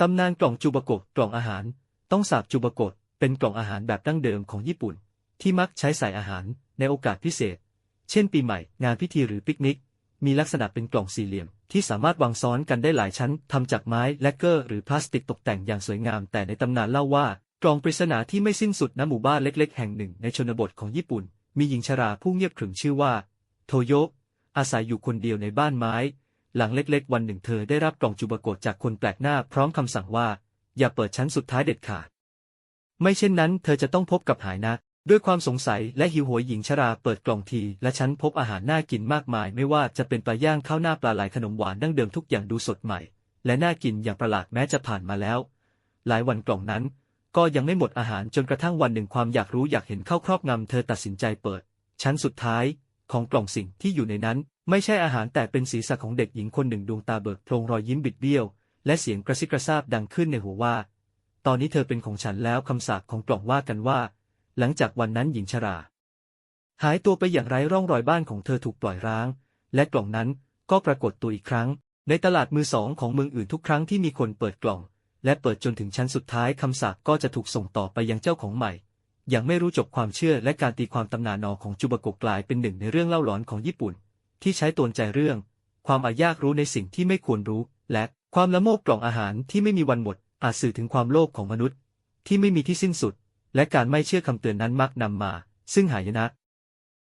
ตำนานกล่องจูบโกะกล่องอาหาร ต้องสาบจูบโกะเป็นกล่องอาหารแบบดั้งเดิมของญี่ปุ่น ที่มักใช้ใส่อาหารในโอกาสพิเศษ เช่นปีใหม่ งานพิธีหรือปิกนิก มีลักษณะเป็นกล่องสี่เหลี่ยม ที่สามารถวางซ้อนกันได้หลายชั้นทำจากไม้แลกเกอร์หรือพลาสติกตกแต่งอย่างสวยงาม แต่ในตำนานเล่าว่ากล่องปริศนาที่ไม่สิ้นสุดณหมู่บ้านเล็ก ๆ แห่งหนึ่งในชนบทของญี่ปุ่น มีหญิงชราผู้เงียบขรึมชื่อว่า โทโยะอาศัยอยู่คนเดียวในบ้านไม้ หลังเล็กๆ วันหนึ่งเธอได้รับกล่องจูบโกะจากคนแปลกหน้าพร้อมคำสั่งว่า อย่าเปิดชั้นสุดท้ายเด็ดขาด ไม่เช่นนั้นเธอจะต้องพบกับหายนะ ด้วยความสงสัยและหิวโหยหญิงชราเปิดกล่องที และฉันพบอาหารน่ากินมากมาย ไม่ว่าจะเป็นปลาย่างข้าวหน้าปลาไหลขนมหวานดั้งเดิมทุกอย่างดูสดใหม่ และน่ากินอย่างประหลาดแม้จะผ่านมาแล้ว หลายวันกล่องนั้น ก็ยังไม่หมดอาหารจนกระทั่งวันหนึ่งความอยากรู้อยากเห็นเข้าครอบงำเธอตัดสินใจเปิด ชั้นสุดท้ายของกล่องสิ่งที่อยู่ในนั้น ไม่ใช่อาหารแต่เป็นศีรษะของเด็กหญิงคนหนึ่งดวงตาเบิกโพรงรอยยิ้มบิดเบี้ยว และเสียงกระซิบกระซาบดังขึ้นในหัวว่า ตอนนี้เธอเป็นของฉันแล้วคำสาปของกล่องว่ากันว่า หลังจากวันนั้นหญิงชรา หายตัวไปอย่างไร้ร่องรอยบ้านของเธอถูกปล่อยร้าง และกล่องนั้นก็ปรากฏตัวอีกครั้ง ในตลาดมือสองของเมืองอื่นทุกครั้งที่มีคนเปิดกล่อง และเปิดจนถึงชั้นสุดท้ายคำสาปก็จะถูกส่งต่อไปยังเจ้าของใหม่ยังไม่รู้จบความเชื่อและการตีความตำนานนอของจูบโกกลายเป็นหนึ่งในเรื่องเล่าหลอนของญี่ปุ่น ที่ใช้ตวนใจเรื่อง ความอายากรู้ในสิ่งที่ไม่ควรรู้ และความละโมบกล่องอาหารที่ไม่มีวันหมด อาจสื่อถึงความโลภของมนุษย์ ที่ไม่มีที่สิ้นสุด และการไม่เชื่อคำเตือนนั้นมักนำมา ซึ่งหายนะ